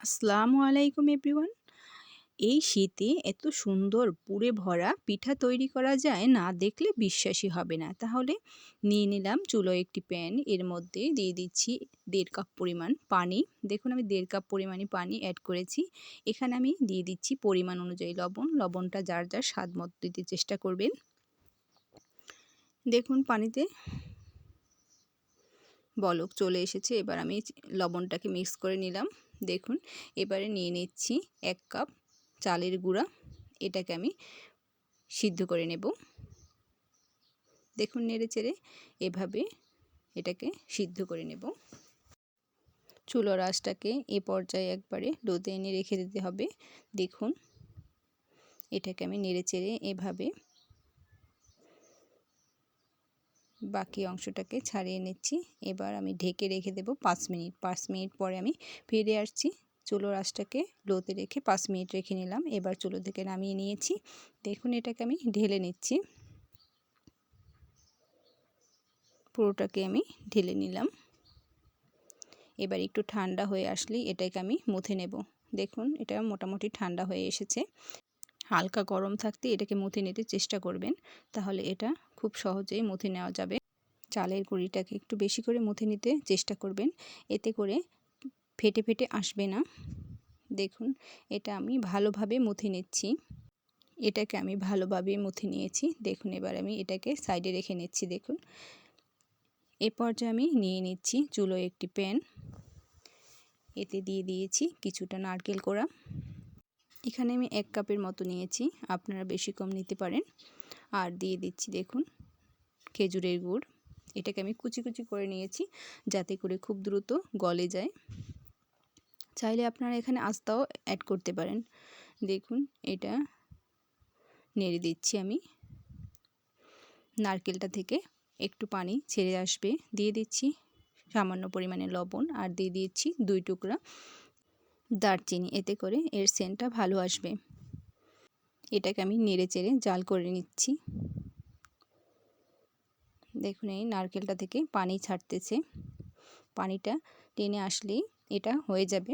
আসসালামু আলাইকুম এভরিওয়ান। এই শীতে এত সুন্দর পুরে ভরা পিঠা তৈরি করা যায় না দেখলে বিশ্বাসই হবে না। তাহলে নিয়ে নিলাম চুলো একটি প্যান, এর মধ্যে দিয়ে দিচ্ছি দেড় কাপ পরিমাণ পানি। দেখুন আমি দেড় কাপ পরিমাণে পানি অ্যাড করেছি। এখানে আমি দিয়ে দিচ্ছি পরিমাণ অনুযায়ী লবণ। লবণটা যার যার স্বাদ মতো দিতে চেষ্টা করবেন। দেখুন পানিতে বলক চলে এসেছে। এবার আমি লবণটাকে মিক্স করে নিলাম। দেখুন, এবারে নিয়ে নিচ্ছি এক কাপ চালের গুঁড়া। এটাকে আমি সিদ্ধ করে নেব। দেখুন নেড়ে চেড়ে, এভাবে এটাকে সিদ্ধ করে নেব। চুলো রাসটাকে এ পর্যায়ে একবারে লোতে এনে রেখে দিতে হবে। দেখুন, এটাকে আমি নেড়ে চেড়ে এভাবে বাকি অংশটাকে ছাড়িয়ে নিচ্ছি। এবার আমি ঢেকে রেখে দেব পাঁচ মিনিট। পাঁচ মিনিট পরে আমি ফিরে আসছি। চুলো রাসটাকে লোতে রেখে পাঁচ মিনিট রেখে নিলাম। এবার চুলো থেকে নামিয়ে নিয়েছি। দেখুন, এটাকে আমি ঢেলে নিচ্ছি। পুরোটাকে আমি ঢেলে নিলাম। এবার একটু ঠান্ডা হয়ে আসলেই এটাকে আমি মুথে নেব। দেখুন, এটা মোটামুটি ঠান্ডা হয়ে এসেছে। হালকা গরম থাকতে এটাকে মুথে নিতে চেষ্টা করবেন। তাহলে এটা খুব সহজেই মুথে নেওয়া যাবে। চালের গুঁড়িটাকে একটু বেশি করে মুথে নিতে চেষ্টা করবেন। এতে করে ফেটে ফেটে আসবে না। দেখুন, এটা আমি ভালোভাবে মুথে নিচ্ছি। এটাকে আমি ভালোভাবে মুথে নিয়েছি। দেখুন, এবার আমি এটাকে সাইডে রেখে নিচ্ছি, দেখুন। এ পর্যায়ে আমি নিয়ে নিচ্ছি চুলো একটি প্যান। এতে দিয়ে দিয়েছি কিছুটা নারকেল কোড়া। এখানে আমি এক কাপের মতো নিয়েছি। আপনারা বেশি কম নিতে পারেন। আর দিয়ে দিচ্ছি দেখুন, খেজুরের গুড়। এটাকে আমি কুচি কুচি করে নিয়েছি যাতে করে খুব দ্রুত গলে যায়। চাইলে আপনারা এখানে আস্তাও অ্যাড করতে পারেন। দেখুন, এটা নেড়ে দিচ্ছি আমি। নারকেলটা থেকে একটু পানি ছেড়ে আসবে। দিয়ে দিচ্ছি সামান্য পরিমাণে লবণ আর দিয়ে দিচ্ছি দুই টুকরা দারচিনি। এতে করে এর সেন্টটা ভালো আসবে। এটাকে আমি নেড়ে চেড়ে জাল করে নিচ্ছি। দেখুন, এই নারকেলটা থেকে পানি ছাড়তেছে। পানিটা টেনে আসলেই এটা হয়ে যাবে।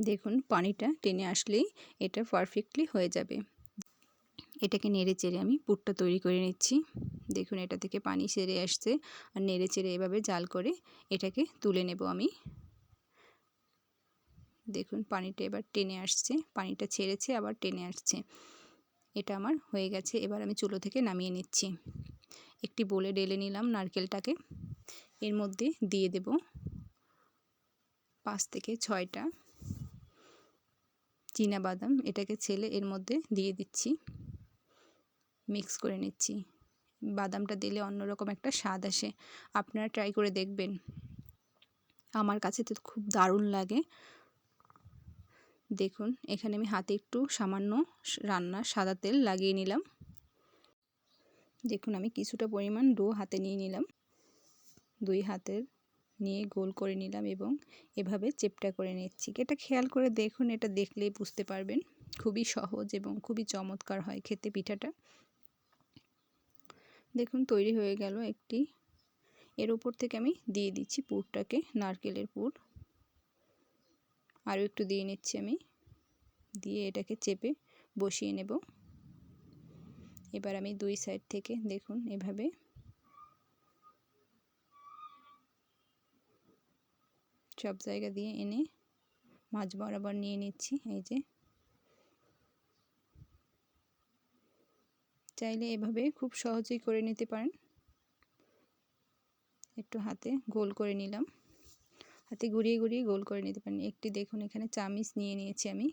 দেখুন, পানিটা টেনে আসলেই এটা পারফেক্টলি হয়ে যাবে। এটাকে নেড়ে চেড়ে আমি পুরটা তৈরি করে নিচ্ছি। দেখুন, এটা থেকে পানি সেরে আসছে। আর নেড়ে চেড়ে এভাবে জাল করে এটাকে তুলে নেব আমি। দেখুন পানিটা এবার টেনে আসছে, পানিটা ছেড়েছে, আবার টেনে আসছে। এটা আমার হয়ে গেছে, এবার আমি চুলো থেকে নামিয়ে নিচ্ছি। একটি বলে ডেলে নিলাম নারকেলটাকে, এর মধ্যে দিয়ে দেব পাঁচ থেকে ছয়টা বাদাম, এটাকে ছেলে এর মধ্যে দিয়ে দিচ্ছি, মিক্স করে নিচ্ছি। বাদামটা দিলে অন্যরকম একটা স্বাদ আসে, আপনারা ট্রাই করে দেখবেন। আমার কাছে তো খুব দারুণ লাগে দেখুন, এখানে আমি হাতে একটু সামান্য রান্নার সাদা তেল লাগিয়ে নিলাম। দেখুন, আমি কিছুটা পরিমাণ ডো হাতে নিয়ে নিলাম। দুই হাতের নিয়ে গোল করে নিলাম এবং এভাবে চেপটা করে নিচ্ছি। এটা খেয়াল করে দেখুন, এটা দেখলেই বুঝতে পারবেন। খুবই সহজ এবং খুবই চমৎকার হয় খেতে পিঠাটা। দেখুন, তৈরি হয়ে গেল একটি, এর উপর থেকে আমি দিয়ে দিচ্ছি পুরটাকে, নারকেলের পুর। আরও একটু দিয়ে নিচ্ছি আমি। দিয়ে এটাকে চেপে বসিয়ে নেব। এবার আমি দুই সাইড থেকে দেখুন এভাবে। সব জায়গা দিয়ে এনে মাছ বরাবর নিয়ে নিচ্ছি এই যে। চাইলে এভাবে খুব সহজেই করে নিতে পারেন। একটু হাতে গোল করে নিলাম। হাতে ঘুরিয়ে ঘুরিয়ে গোল করে নিতে পারেন। একটি দেখুন, এখানে চামিচ নিয়ে নিয়েছি আমি।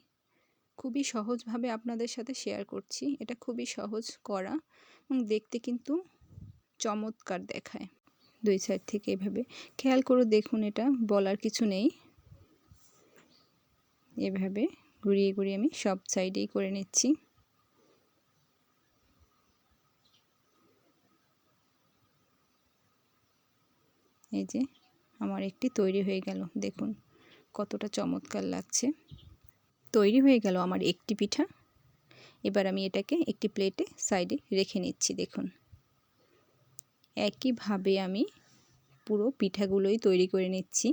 খুবই সহজভাবে আপনাদের সাথে শেয়ার করছি। এটা খুবই সহজ করা এবং দেখতে কিন্তু চমৎকার দেখায় দুই সাইড থেকে এভাবে। খেয়াল করে দেখুন এটা, বলার কিছু নেই। এভাবে ঘুরিয়ে ঘুরিয়ে আমি সব সাইডেই করে নিচ্ছি। এই যে আমার একটি তৈরি হয়ে গেল। দেখুন, কতটা চমৎকার লাগছে। তৈরি হয়ে গেল আমার একটি পিঠা। এবার আমি এটাকে একটি প্লেটে সাইডে রেখে নিচ্ছি, দেখুন। একইভাবে আমি পুরো পিঠাগুলোই তৈরি করে নিচ্ছি।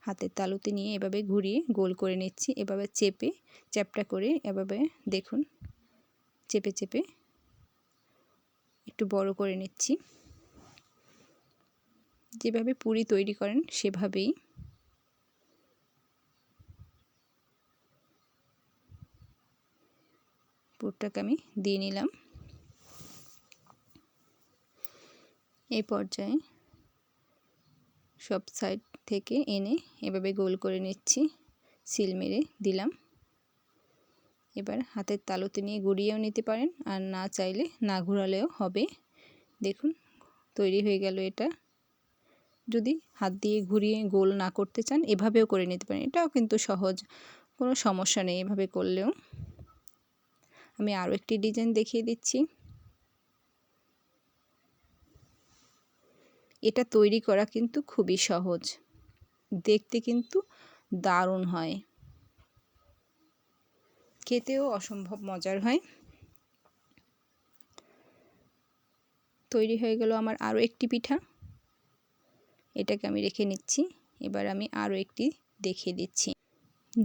হাতের তালুতে নিয়ে এভাবে ঘুরিয়ে গোল করে নিচ্ছি, এভাবে চেপে, চ্যাপটা করে এভাবে, দেখুন, চেপে চেপে একটু বড় করে নিচ্ছি। যেভাবে পুরি তৈরি করেন, সেভাবেই। পুরটাকে আমি দিয়ে নিলাম। এই পর্যায়ে সব সাইড থেকে এনে এভাবে গোল করে নিচ্ছি, সিল মেরে দিলাম। এবার হাতের তালুতে নিয়ে ঘুরিয়েও নিতে পারেন, আর না চাইলে না ঘোরালেও হবে। দেখুন, তৈরি হয়ে গেল এটা। যদি হাত দিয়ে ঘুরিয়ে গোল না করতে চান, এভাবেও করে নিতে পারেন। এটাও কিন্তু সহজ, কোনো সমস্যা নেই এভাবে করলেও। আমি আরও একটি ডিজাইন দেখিয়ে দিচ্ছি। এটা তৈরি করা কিন্তু খুবই সহজ। দেখতে কিন্তু দারুণ হয়। খেতেও অসম্ভব মজার হয়। তৈরি হয়ে গেল আমার আরও একটি পিঠা। এটাকে আমি রেখে নিচ্ছি। এবার আমি আরও একটি দেখিয়ে দিচ্ছি।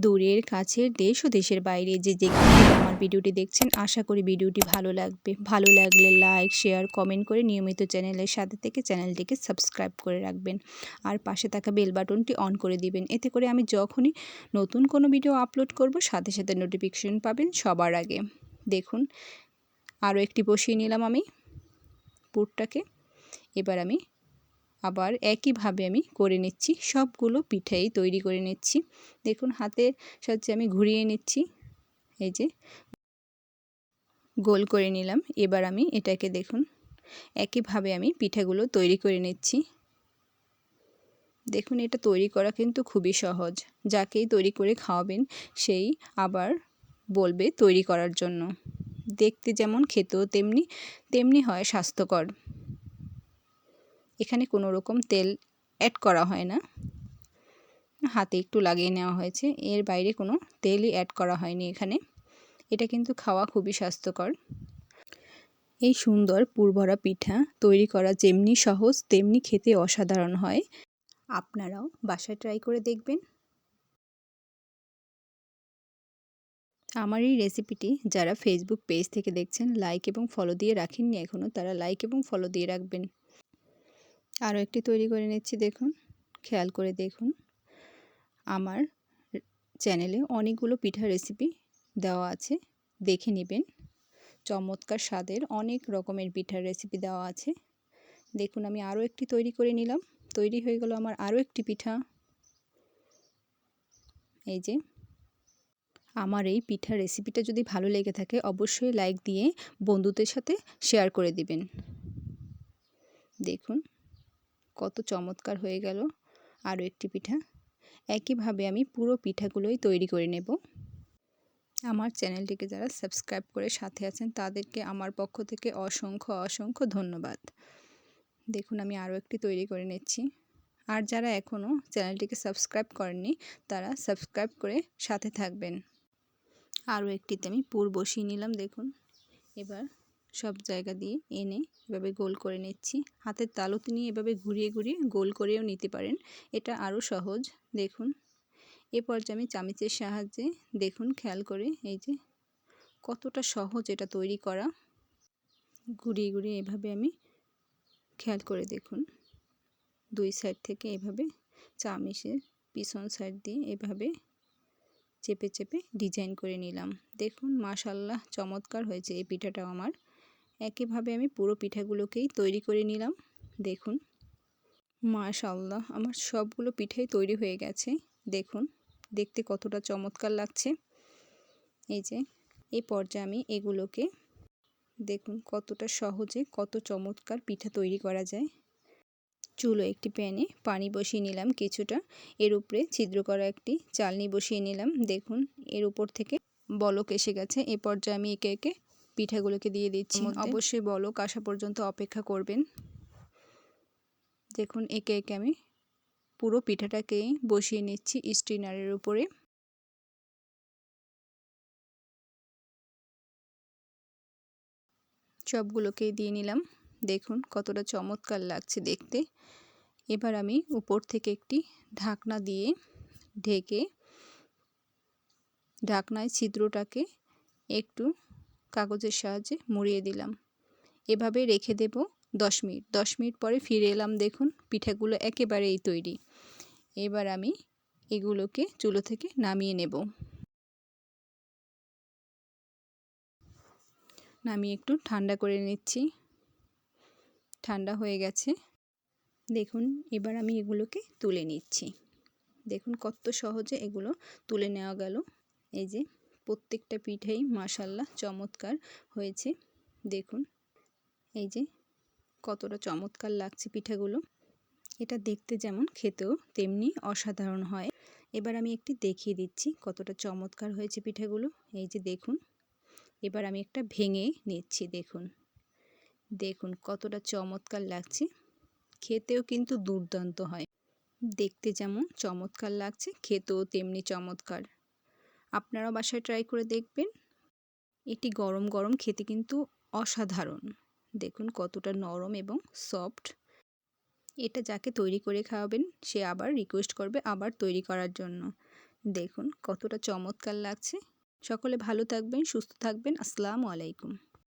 দূরের, কাছের দেশ ও দেশের বাইরে যে যেখানে আমার ভিডিওটি দেখছেন, আশা করি ভিডিওটি ভালো লাগবে। ভালো লাগলে লাইক, শেয়ার, কমেন্ট করে নিয়মিত চ্যানেলের সাথে থেকে চ্যানেলটিকে সাবস্ক্রাইব করে রাখবেন। আর পাশে থাকা বেল বাটনটি অন করে দিবেন। এতে করে আমি যখনই নতুন কোনো ভিডিও আপলোড করব, সাথে সাথে নোটিফিকেশন পাবেন সবার আগে। দেখুন আরও একটি বসিয়ে নিলাম আমি পুরটাকে। এবার আমি আবার একইভাবে আমি করে নিচ্ছি। সবগুলো পিঠাই তৈরি করে নিচ্ছি। দেখুন হাতের সাহায্যে আমি ঘুরিয়ে নিচ্ছি। এই যে গোল করে নিলাম। এবার আমি এটাকে দেখুন একইভাবে আমি পিঠাগুলো তৈরি করে নিচ্ছি। দেখুন এটা তৈরি করা কিন্তু খুবই সহজ। যাকেই তৈরি করে খাওয়াবেন সেই আবার বলবে তৈরি করার জন্য। দেখতে যেমন খেতেও তেমনি তেমনি হয় স্বাস্থ্যকর। এখানে কোনো রকম তেল অ্যাড করা হয় না। হাতে একটু লাগিয়ে নেওয়া হয়েছে। এর বাইরে কোনো তেলই অ্যাড করা হয়নি এখানে। এটা কিন্তু খাওয়া খুবই স্বাস্থ্যকর। এই সুন্দর পুরভরা পিঠা তৈরি করা যেমনি সহজ, তেমনি খেতে অসাধারণ হয়। আপনারাও বাসায় ট্রাই করে দেখবেন। আমার এই রেসিপিটি যারা ফেসবুক পেজ থেকে দেখছেন লাইক এবং ফলো দিয়ে রাখেননি এখনও তারা লাইক এবং ফলো দিয়ে রাখবেন। আরও একটি তৈরি করে নিচ্ছি, দেখুন। খেয়াল করে দেখুন। আমার চ্যানেলে অনেকগুলো পিঠা রেসিপি দেওয়া আছে, দেখে নেবেন। চমৎকার স্বাদের অনেক রকমের পিঠার রেসিপি দেওয়া আছে। দেখুন, আমি আরও একটি তৈরি করে নিলাম। তৈরি হয়ে গেল আমার আরও একটি পিঠা। এই যে, আমার এই পিঠা রেসিপিটা যদি ভালো লেগে থাকে, অবশ্যই লাইক দিয়ে বন্ধুদের সাথে শেয়ার করে দিবেন। দেখুন। কত চমৎকার হয়ে গেল আরও একটি পিঠা। একইভাবে আমি পুরো পিঠাগুলোই তৈরি করে নেব। আমার চ্যানেলটিকে যারা সাবস্ক্রাইব করে সাথে আছেন, তাদেরকে আমার পক্ষ থেকে অসংখ্য অসংখ্য ধন্যবাদ। দেখুন, আমি আরও একটি তৈরি করে নিচ্ছি। আর যারা এখনও চ্যানেলটিকে সাবস্ক্রাইব করেননি, তারা সাবস্ক্রাইব করে সাথে থাকবেন। আরও একটিতে আমি পুর বসিয়ে নিলাম, দেখুন। এবার সব জায়গা দিয়ে এনে এভাবে গোল করে নিচ্ছি। হাতের তালুতে নিয়ে এভাবে ঘুরিয়ে ঘুরিয়ে গোল করেও নিতে পারেন। এটা আরও সহজ। দেখুন, এ পর্যায়ে আমি চামিচের সাহায্যে দেখুন, খেয়াল করে এই যে কতটা সহজ এটা তৈরি করা। ঘুরিয়ে ঘুরিয়ে এভাবে আমি খেয়াল করে দেখুন, দুই সাইড থেকে এভাবে চামিচের পিছন সাইড দিয়ে এভাবে চেপে চেপে ডিজাইন করে নিলাম। দেখুন মাশাল্লাহ চমৎকার হয়েছে এই পিঠাটাও আমার। একইভাবে আমি পুরো পিঠাগুলোকেই তৈরি করে নিলাম। দেখুন। মাশাল্লাহ আমার সবগুলো পিঠাই তৈরি হয়ে গেছে। দেখুন, দেখতে কতটা চমৎকার লাগছে। এই যে, এই পর্যায়ে আমি এগুলোকে, দেখুন কতটা সহজে, কত চমৎকার পিঠা তৈরি করা যায়। চুলো একটি প্যানে পানি বসিয়ে নিলাম কিছুটা। এর উপরে ছিদ্র করা একটি চালনি বসিয়ে নিলাম। দেখুন, এর উপর থেকে বলক এসে গেছে। এ পর্যায়ে আমি একে একে পিঠাগুলোকে দিয়ে দিচ্ছি। অবশ্যই বলক আসা পর্যন্ত অপেক্ষা করবেন। দেখুন একে একে আমি পুরো পিঠাটাকে বসিয়ে নিচ্ছি স্টিনারের উপরে। সবগুলোকেই দিয়ে নিলাম। দেখুন কতটা চমৎকার লাগছে দেখতে। এবার আমি উপর থেকে একটি ঢাকনা দিয়ে ঢেকে ঢাকনায় ছিদ্রটাকে একটু কাগজের সাহায্যে মুড়িয়ে দিলাম। এভাবে রেখে দেব দশ মিনিট। দশ মিনিট পরে ফিরে এলাম, দেখুন পিঠাগুলো একেবারেই তৈরি। এবার আমি এগুলোকে চুলো থেকে নামিয়ে নেব। নামিয়ে একটু ঠান্ডা করে নিচ্ছি। ঠান্ডা হয়ে গেছে। দেখুন, এবার আমি এগুলোকে তুলে নিচ্ছি। দেখুন কত সহজে এগুলো তুলে নেওয়া গেল। এই যে প্রত্যেকটা পিঠেই মাসাল্লাহ চমৎকার হয়েছে। দেখুন, এই যে কতটা চমৎকার লাগছে পিঠাগুলো। এটা দেখতে যেমন খেতেও তেমনি অসাধারণ হয়। এবার আমি একটি দেখিয়ে দিচ্ছি কতটা চমৎকার হয়েছে পিঠাগুলো। এই যে দেখুন, এবার আমি একটা ভেঙে নিচ্ছি, দেখুন। দেখুন কতটা চমৎকার লাগছে। খেতেও কিন্তু দুর্দান্ত হয়। দেখতে যেমন চমৎকার লাগছে, খেতেও তেমনি চমৎকার। আপনারাও বাসায় ট্রাই করে দেখবেন। এটি গরম গরম খেতে কিন্তু অসাধারণ। দেখুন কতটা নরম এবং সফট এটা যাকে তৈরি করে খাওয়াবেন, সে আবার রিকোয়েস্ট করবে আবার তৈরি করার জন্য। দেখুন কতটা চমৎকার লাগছে। সকলে ভালো থাকবেন, সুস্থ থাকবেন। আসসালামু আলাইকুম।